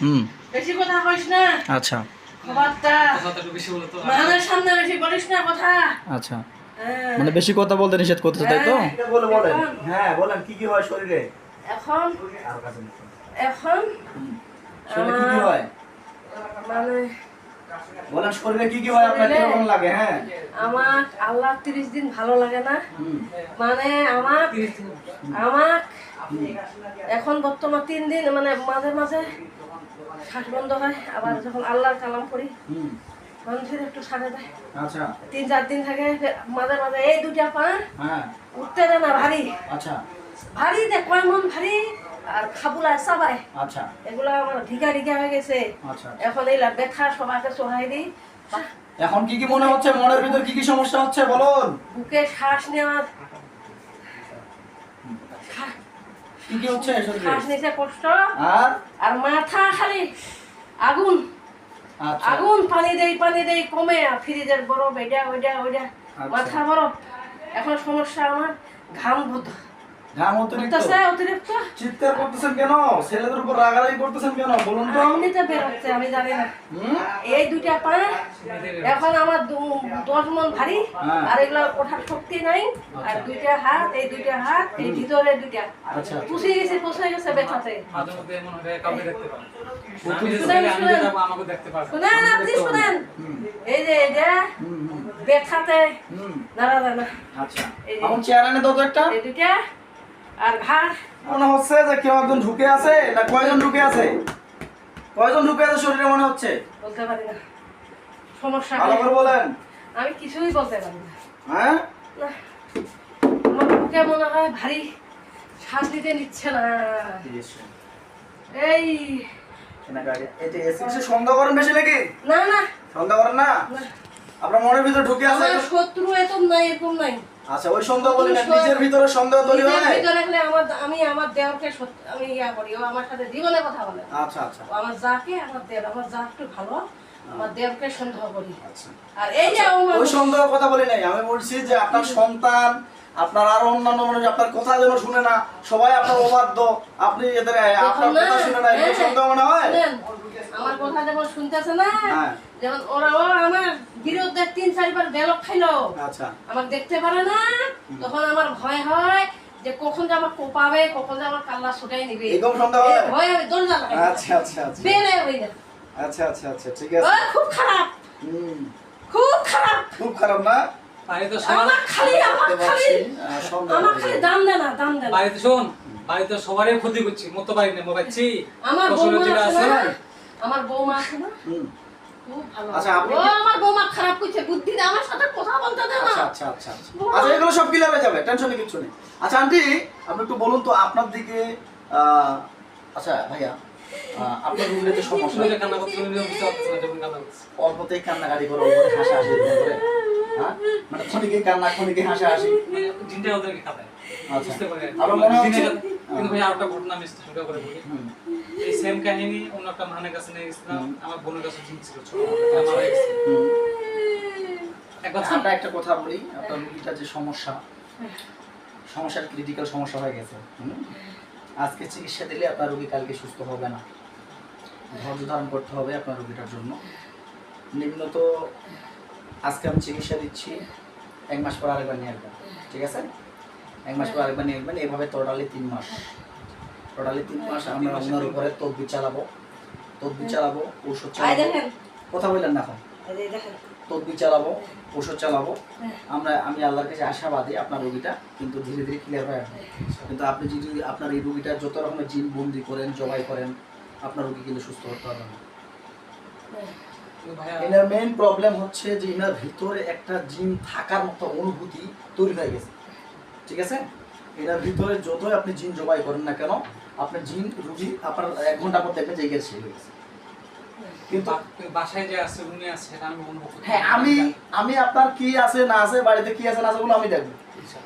হুম। বেশি কথা কইস না। আচ্ছা। খবরটা সামনে বেশি বলিস না কথা। আচ্ছা। হ্যাঁ। মানে বেশি কথা বলতে নিষেধ করতেছে তাই তো? হ্যাঁ। বলে বলেন। হ্যাঁ বলেন কি কি হয় শরীরে? এখন। এখন শরীরে কি কি হয়? মানে বলেন শরীরে কি কি হয়? আপনার শরীরে? লাগে? হ্যাঁ। আমার আল্লাহ তিরিশ দিন ভালো লাগে না। মানে আমার আমার এখন বর্তমান তিন দিন মানে মাঝে মাঝে শ্বাস বন্ধ হয় আবার যখন আল্লাহর কালাম করি একটু ছাড়ে দেয়। আচ্ছা। তিন চার দিন থাকে মাঝে মাঝে এই দুটা পা হ্যাঁ। উঠতে দেয় না ভারী। আচ্ছা। ভারী দেয় কয় মন ভারী? আর খাবুলা চাবায়। আচ্ছা। এগুলো আমার ঢিকা ঢিকা হয়ে গেছে। আচ্ছা। এখন এই ব্যথা সবাইকে চড়াই দিই। এখন কি কি মনে হচ্ছে? মনের ভিতর কি কি সমস্যা হচ্ছে? বলুন। বুকে শ্বাস নেওয়ার কি কি হচ্ছে শ্বাস নিতে কষ্ট। আর? আর মাথা খালি আগুন। আচ্ছা। আগুন পানি দেই পানি দেই কমে। আর ফ্রিজের বরফ এটা ওইটা ওইটা। আচ্ছা। মাথা বরফ। এখন সমস্যা আমার ঘাম ভূত ঘাম অতিরিক্ত। অতিরিক্ত? চিৎকার করতেছেন কেন? ছেলেদের উপর রাগারাগি করতেছেন কেন? বলুন তো। এমনিতে বেরোচ্ছে আমি জানি না। এই দুইটা পা এখন আমার দশ মন ভারী হ্যাঁ। আর এগুলো ওঠার শক্তি নাই। আর দুইটা হাত এই দুইটা হাত এই ভিতরে দুইটা। আচ্ছা পুষে গেছে পুষে গেছে ব্যথাতে হয় আমি শুনেন, শুনেন। শুনেন আপনি শুনেন। এই যে এটা ব্যথাতে হুম, দাঁড়া আচ্ছা। এই যে- এখন চেয়ার এনে তো একটা। এই দুইটা। আর ঘাড় মনে হচ্ছে যে কেউ একজন ঢুকে আছে না কয়জন ঢুকে আছে? কয়জন ঢুকে আছে শরীরে মনে হচ্ছে? বলতে পারি না। সমস্যা ভালো করে বলেন। আমি কিছুই বলতে পারি না। হ্যাঁ? আমার বুকে মনে হয় ভারী শ্বাস নিতে নিচ্ছে না। এই। এই যে এসি কিছু সন্দেহ করেন বেশি নাকি? না না। সন্দেহ করেন না। আপনার মনের ভিতরে ঢুকে আছে। আমার শত্রু এরকম নাই এরকম নাই। আচ্ছা ওই সন্দেহ বলি না নিজের ভিতরে সন্দেহ তৈরি হয়? নিজের ভিতরে রাখলে আমার আমি আমার দেওরকে আমি ইয়া করি ও আমার সাথে জীবনে কথা বলে। আচ্ছা আচ্ছা। ও আমার যাকে আমার দেব আমার যা একটু ভালো আমার দেবকে সন্দেহ করি। আচ্ছা। আর এই যে ওই মানুষ সন্দেহের কথা বলি নাই আমি বলছি যে আপনার সন্তান আপনার আরও অন্যান্য মানুষ আপনার কথা যেন শুনে না সবাই আপনার অবাধ্য। আপনি এদের আপনার কথা শুনে না এগুলো হ্যাঁ, সন্দেহ মনে হয়? আমার কথা যেমন শুনতেছে না হ্যাঁ। যেমন ওরা ও আমার বিরুদ্ধে তিন চারবার বেলক খাইলো। আচ্ছা। আমাকে দেখতে পারে না। তখন আমার ভয় হয় যে কখন যে আমার কোপাবে কখন যে আমার কাল্লা ছুটাই নিবে। সন্দেহ হয়? ভয় আমি দরজা লাগাই আচ্ছা আচ্ছা আচ্ছা। বেলে হই না আচ্ছা আচ্ছা আচ্ছা ঠিক আছে। খুব খারাপ। হুম, খুব খারাপ। খুব খারাপ না? বাড়িতে আমার খালি আমার খালি। আমার খালি দাম দে না দাম দে বাড়িতে শোন বাড়িতে সবারই ক্ষতি করছি মতো মোবাইলছি আমার বৌমা আছে না? আমার বৌমা আছে না? হুম, খুব ভালো আচ্ছা, আপনি ও আমার বৌমা খারাপ করছে বুদ্ধি দে, আমার সাথে কথা বলতে দে না। আচ্ছা আচ্ছা আচ্ছা আচ্ছা। আচ্ছা এগুলো সব ক্লিয়ার হয়ে যাবে? টেনশনে কিচ্ছু নেই। আচ্ছা আন্টি আপনি একটু বলুন তো আপনার দিকে আচ্ছা ভাইয়া আপনার রুমে যে সমস্যা। শরীরে কান্না করতে কান্না করছে। অল্পতেই কান্নাকাটি করে অল্পতে হাসাহাসি এরকম করে হ্যাঁ? মানে ক্ষণিকে কান্না ক্ষণিকে হাসাহাসি। মানে দিনটা ওদেরকে খাতায় আচ্ছা। আমার মনে হচ্ছে- কিন্তু ভাই আরেকটা ঘটনা আমি করে বলি। এই সেম কাহিনী অন্য একটা মানের কাছে নিয়ে গেছিলাম। আমার বোনের কাছে হুম। একবার আমরা একটা কথা বলি আপনার রুগীটার যে সমস্যা সমস্যার ক্রিটিক্যাল সমস্যা হয়ে গেছে? আজকে চিকিৎসা দিলে আপনার রুগী কালকে সুস্থ হবে না। ধৈর্য ধারণ করতে হবে আপনার রুগীটার জন্য। নিম্নত আজকে আমি চিকিৎসা দিচ্ছি এক মাস পর আরেকবার নিয়ে আসবেন। ঠিক আছে? এক মাস পর আরেকবার নিয়ে আসবেন এভাবে টোটালি তিন মাস। টোটালি তিন মাস আমরা ওনার উপরে তদবির চালাবো। তদবির চালাবো ঔষধ চালাবো। কথা বললেন না এখন? তদবির চালাবো ওষুধ চালাবো। হ্যাঁ। আমরা আমি আল্লাহর কাছে আশাবাদী আপনার রোগীটা কিন্তু ধীরে ধীরে ক্লিয়ার হয়ে আসবে কিন্তু আপনি যদি আপনার এই রোগীটা যত রকমের জিন বন্দি করেন জবাই করেন আপনার রোগী কিন্তু সুস্থ হতে পারবেন না। ভাইয়া এনার মেইন প্রবলেম হচ্ছে যে এনার ভিতরে একটা জিন থাকার মতো অনুভূতি তৈরি হয়ে গেছে। ঠিক আছে? এনার ভিতরে যতই আপনি জিন জবাই করেন না কেন আপনার জিন রুগী আপনার এক ঘণ্টা পর দেখবেন যে গেছে হয়ে গেছে কিন্তু বাসায় যে আছে রুমে আছে আমি অনুভব হ্যাঁ আমি আমি আপনার কি আছে না আছে বাড়িতে কি আছে না আছে ওগুলো আমি দেখব।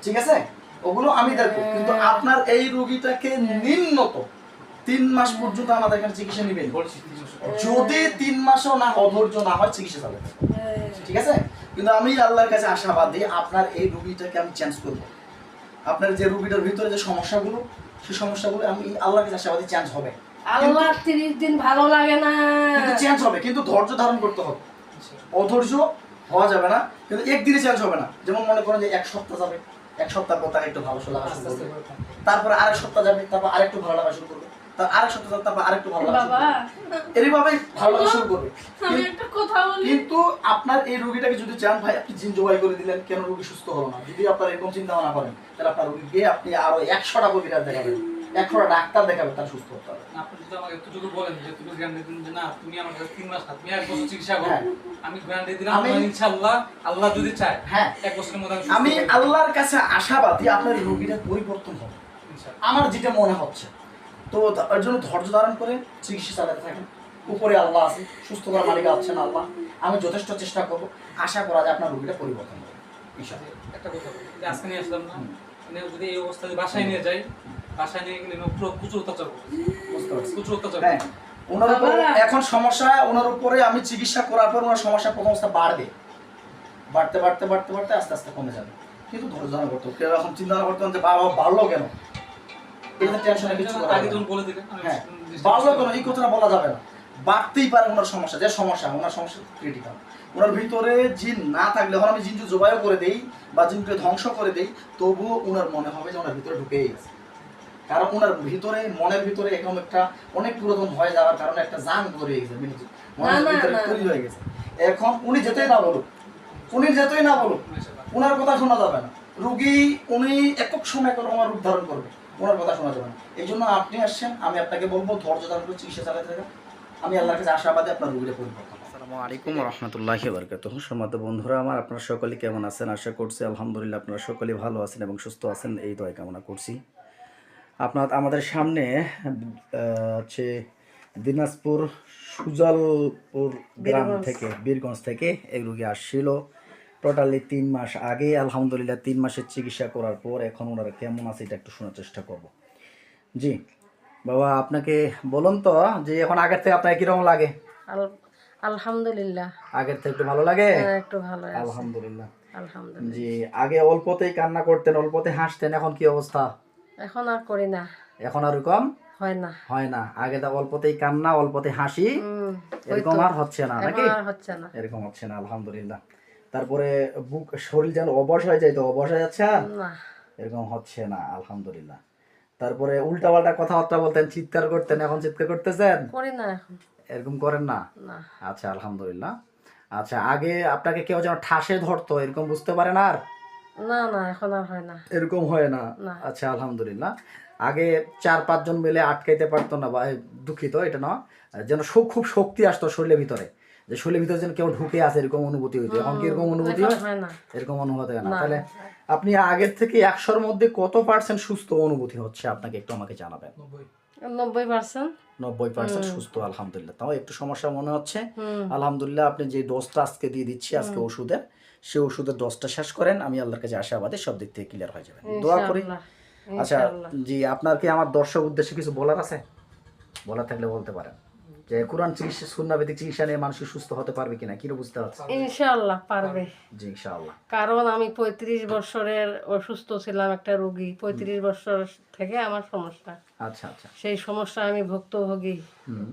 ঠিক আছে? ওগুলো আমি দেখব। কিন্তু আপনার এই রোগীটাকে নিম্নত তিন মাস পর্যন্ত আমাদের এখানে চিকিৎসা নেবেন। মাস। যদি তিন মাসও না অধৈর্য না হয় চিকিৎসা চালাবে ঠিক আছে? কিন্তু আমি আল্লাহর কাছে আশাবাদী আপনার এই রুগীটাকে আমি চেঞ্জ করব। আপনার যে রুগীটার ভিতরে যে সমস্যাগুলো সেই সমস্যাগুলো আমি আল্লাহকে আশাবাদী চেঞ্জ হবে। আল্লাহ তিরিশ দিন ভালো লাগে না। কিন্তু চেঞ্জ হবে কিন্তু ধৈর্য ধারণ করতে হবে। অধৈর্য হওয়া যাবে না কিন্তু একদিনে চেঞ্জ হবে না। যেমন মনে করেন যে এক সপ্তাহ যাবে এক সপ্তাহ পর তাকে একটু ভালো লাগা শুরু করবে। তারপরে আরেক সপ্তাহ যাবে তারপর আরেকটু ভালো লাগা শুরু করবে। তার আরেক সপ্তাহ তারপর আরেকটু ভালো লাগা শুরু বাবা ভালো লাগা শুরু করবে। আমি একটা কথা বলি। কিন্তু আপনার এই রোগীটাকে যদি চান ভাই আপনি জিন জবাই করে দিলেন কেন রোগী সুস্থ হলো না? যদি আপনার এরকম চিন্তা ভাবনা করেন তাহলে আপনার রোগীকে আপনি আরও একশোটা কবিরাজ দেখাবেন। একশোটা ডাক্তার দেখাবেন তার সুস্থ হতে হবে। আপনি যদি আমাকে এতটুকু বলেন যে তুমি গ্যারান্টি দিন যে না তুমি আমার কাছে তিন মাস না তুমি এক বছর চিকিৎসা করো। হ্যাঁ। আমি গ্যারান্টি দিলাম আমি- আমি ইনশাআল্লাহ আল্লাহ যদি চায় হ্যাঁ। এক বছরের মধ্যে আমি। আল্লাহর কাছে আশাবাদী আপনার রোগীটা পরিবর্তন হবে। আমার যেটা মনে হচ্ছে তো তার জন্য ধৈর্য ধারণ করে চিকিৎসা চালাতে থাকেন। উপরে আল্লাহ আছে সুস্থ করার মালিক আছেন আল্লাহ। আমি যথেষ্ট চেষ্টা করব আশা করা যায় আপনার রোগীটা পরিবর্তন হবে। একটা কথা আজকে নিয়ে আসলাম না মানে যদি এই অবস্থায় বাসায় নিয়ে যাই বাসায় নিয়ে গেলে পুরো প্রচুর অত্যাচার করবে। বুঝতে পারছি। প্রচুর অত্যাচার হ্যাঁ ওনার উপর এখন সমস্যা ওনার উপরে আমি চিকিৎসা করার পর ওনার সমস্যা প্রথম অবস্থা বাড়বে। বাড়তে বাড়তে বাড়তে বাড়তে আস্তে আস্তে কমে যাবে। কিন্তু ধৈর্য ধারণ করতে হবে। কেউ এখন চিন্তা করতে যে বাবা বাড়লো কেন? এটা টেনশনে কিছু আগে না। বলে হ্যাঁ জিনিসটা বাড়লো কেন এই কথাটা বলা যাবে না। বাড়তেই পারে ওনার সমস্যা যে সমস্যা ওনার সমস্যা ক্রিটিক্যাল ওনার ভিতরে জিন না থাকলে এখন আমি জিনকে জবাইও করে দেই বা জিনকে ধ্বংস করে দেই তবুও ওনার মনে হবে যে ওনার ভিতরে ঢুকেই গেছে। কারণ ওনার ভিতরে মনের ভিতরে এরকম একটা অনেক পুরাতন হয়ে যাওয়ার কারণে একটা জান ধরে গেছে মনের ভিতরে তৈরি হয়ে গেছে। এখন উনি যেতেই না বলুক উনি যেতেই না বলুক। ওনার কথা শোনা যাবে না। রুগী উনি একক সময় করে আমার রূপ ধারণ করবে। ওনার কথা শোনা যাবে না। এই জন্য আপনি আসছেন আমি আপনাকে বলব ধৈর্য ধারণ করে চিকিৎসা চালাতে থাকেন। আমি আল্লাহর কাছে আশাবাদী আপনার রুগীরা পরিবর্তন। আসসালামু আলাইকুম রহমতুল্লাহ বরকাত সম্মত বন্ধুরা আমার আপনারা সকলে কেমন আছেন? আশা করছি আলহামদুলিল্লাহ আপনারা সকলে ভালো আছেন এবং সুস্থ আছেন। এই দয় কামনা করছি। আপনার আমাদের সামনে হচ্ছে দিনাজপুর সুজালপুর গ্রাম বীরগঞ্জ। থেকে বীরগঞ্জ থেকে এই রুগী আসছিল। টোটালি তিন মাস আগে আলহামদুলিল্লাহ তিন মাসের চিকিৎসা করার পর এখন ওনারা কেমন আছে এটা একটু শোনার চেষ্টা করব। জি বাবা আপনাকে বলুন তো যে এখন আগের থেকে আপনার কীরকম লাগে? আলহামদুলিল্লাহ। আগের থেকে একটু ভালো লাগে? হ্যাঁ, একটু ভালো আলহামদুলিল্লাহ। আলহামদুলিল্লাহ। জি আগে অল্পতেই কান্না করতেন অল্পতে হাসতেন এখন কি অবস্থা? এখন আর করি না। এখন আর এরকম হয় না। হয় না। আগে তো অল্পতেই কান্না অল্পতে হাসি এরকম আর হচ্ছে না নাকি? হচ্ছে না। এরকম হচ্ছে না আলহামদুলিল্লাহ। তারপরে বুক শরীর যেন অবশ হয়ে যায় তো অবশ হয়ে যাচ্ছে আর? এরকম হচ্ছে না আলহামদুলিল্লাহ। তারপরে উল্টা পাল্টা কথাবার্তা বলতেন চিৎকার করতেন এখন চিৎকার করতেছেন? করি না এখন। এরকম করেন না? আচ্ছা আলহামদুলিল্লাহ। আচ্ছা আগে আপনাকে কেউ যেন ঠাসে ধরতো এরকম বুঝতে পারেন আর? না না এখন আর হয় না। এরকম হয় না? না। আচ্ছা আলহামদুলিল্লাহ। আগে চার পাঁচজন মিলে আটকাইতে পারতো না বা দুঃখিত এটা না যেন খুব শক্তি আসতো শরীরের ভিতরে। যে শরীরের ভিতরে যেন কেউ ঢুকে আছে এরকম অনুভূতি হইতো এখন কি এরকম অনুভূতি হয়? এরকম অনুভূতি হয় না। তাহলে আপনি আগের থেকে একশোর মধ্যে কত পার্সেন্ট সুস্থ অনুভূতি হচ্ছে? আপনাকে একটু আমাকে জানাবেন। নব্বই। নব্বই পার্সেন্ট নব্বই পার্সেন্ট সুস্থ আলহামদুলিল্লাহ। তাও একটু সমস্যা মনে হচ্ছে। আলহামদুলিল্লাহ আপনি যে ডোজটা আজকে দিয়ে দিচ্ছি আজকে ওষুধের সেই ওষুধের ডোজটা শেষ করেন। আমি আল্লাহর কাছে আশাবাদী সব দিক থেকে ক্লিয়ার হয়ে যাবে। দোয়া করি। আচ্ছা জি আপনার কি আমার দর্শক উদ্দেশ্যে কিছু বলার আছে? বলার থাকলে বলতে পারেন। যে কোরআন চিকিৎসা সুন্নাবেদিক চিকিৎসা নিয়ে মানুষ সুস্থ হতে পারবে কিনা? কি বুঝতে পারছে? ইনশাআল্লাহ পারবে। জি ইনশাআল্লাহ। কারণ আমি পঁয়ত্রিশ বছরের অসুস্থ ছিলাম একটা রোগী। পঁয়ত্রিশ বছর থেকে আমার সমস্যা। আচ্ছা আচ্ছা। সেই সমস্যা আমি ভুক্তভোগী।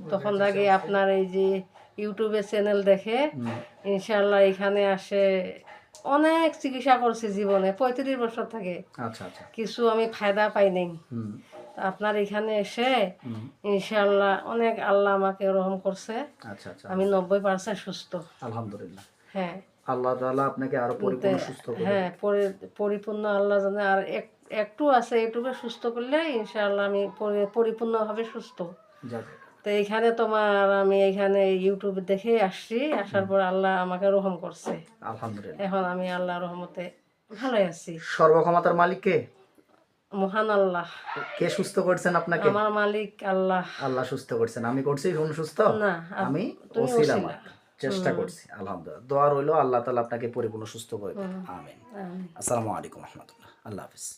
তখন আগে আপনার এই যে ইউটিউবে চ্যানেল দেখে ইনশাআল্লাহ এখানে আসে অনেক চিকিৎসা করছি জীবনে পঁয়ত্রিশ বছর থেকে। আচ্ছা আচ্ছা। কিছু আমি ফায়দা পাই নাই। হুম। আপনার এখানে এসে ইনশাআল্লাহ অনেক আল্লাহ আমাকে রহম করছে। আচ্ছা আচ্ছা আমি নব্বই পার্সেন্ট সুস্থ। আলহামদুলিল্লাহ। হ্যাঁ। আল্লাহ তাআলা আপনাকে আরও পরিপূর্ণ সুস্থ হ্যাঁ পরিপূর্ণ আল্লাহ জানে আর এক- একটু আছে এটুকু সুস্থ করলে ইনশাআল্লাহ আমি পরি- পরিপূর্ণভাবে সুস্থ। তো এখানে তোমার আমি এখানে ইউটিউব দেখে আসছি আসার পর আল্লাহ আমাকে রহম করছে। আলহামদুলিল্লাহ। এখন আমি আল্লাহ রহমতে ভালোই আছি। সর্বক্ষমতার মালিক কে? মহান আল্লাহ কে সুস্থ করছেন আপনাকে? আমার মালিক আল্লাহ। আল্লাহ সুস্থ করছেন। আমি করছি কোন সুস্থ? না আমি ওসিলা। চেষ্টা করছি আলহামদুলিল্লাহ। দোয়া রইল আল্লাহ তাআলা আপনাকে পরিপূর্ণ সুস্থ করে দেন আমিন। আসসালামু আলাইকুম রাহমাতুল্লাহ। আল্লাহ হাফিজ।